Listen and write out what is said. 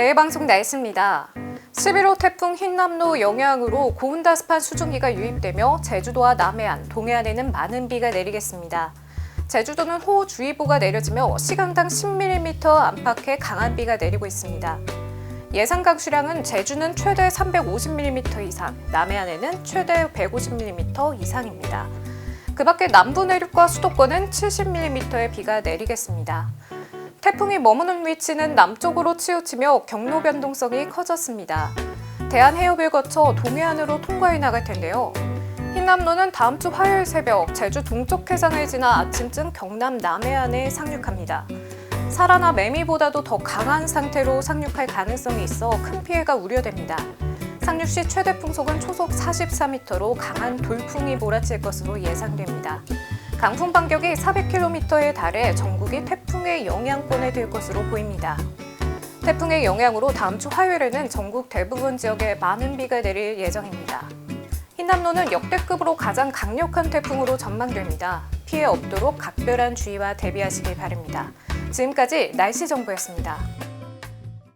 네, 방송 날씨입니다. 11호 태풍 흰남노 영향으로 고온다습한 수증기가 유입되며 제주도와 남해안, 동해안에는 많은 비가 내리겠습니다. 제주도는 호우주의보가 내려지며 시간당 10mm 안팎의 강한 비가 내리고 있습니다. 예상 강수량은 제주는 최대 350mm 이상, 남해안에는 최대 150mm 이상입니다. 그 밖에 남부 내륙과 수도권은 70mm의 비가 내리겠습니다. 태풍이 머무는 위치는 남쪽으로 치우치며 경로 변동성이 커졌습니다. 대한해협을 거쳐 동해안으로 통과해 나갈 텐데요. 흰남노는 다음 주 화요일 새벽 제주 동쪽 해상을 지나 아침쯤 경남 남해안에 상륙합니다. 사라나 매미보다도 더 강한 상태로 상륙할 가능성이 있어 큰 피해가 우려됩니다. 상륙 시 최대 풍속은 초속 44m로 강한 돌풍이 몰아칠 것으로 예상됩니다. 강풍 반격이 400km에 달해 전국이 태풍의 영향권에 들 것으로 보입니다. 태풍의 영향으로 다음 주 화요일에는 전국 대부분 지역에 많은 비가 내릴 예정입니다. 흰남노는 역대급으로 가장 강력한 태풍으로 전망됩니다. 피해 없도록 각별한 주의와 대비하시길 바랍니다. 지금까지 날씨 정보였습니다.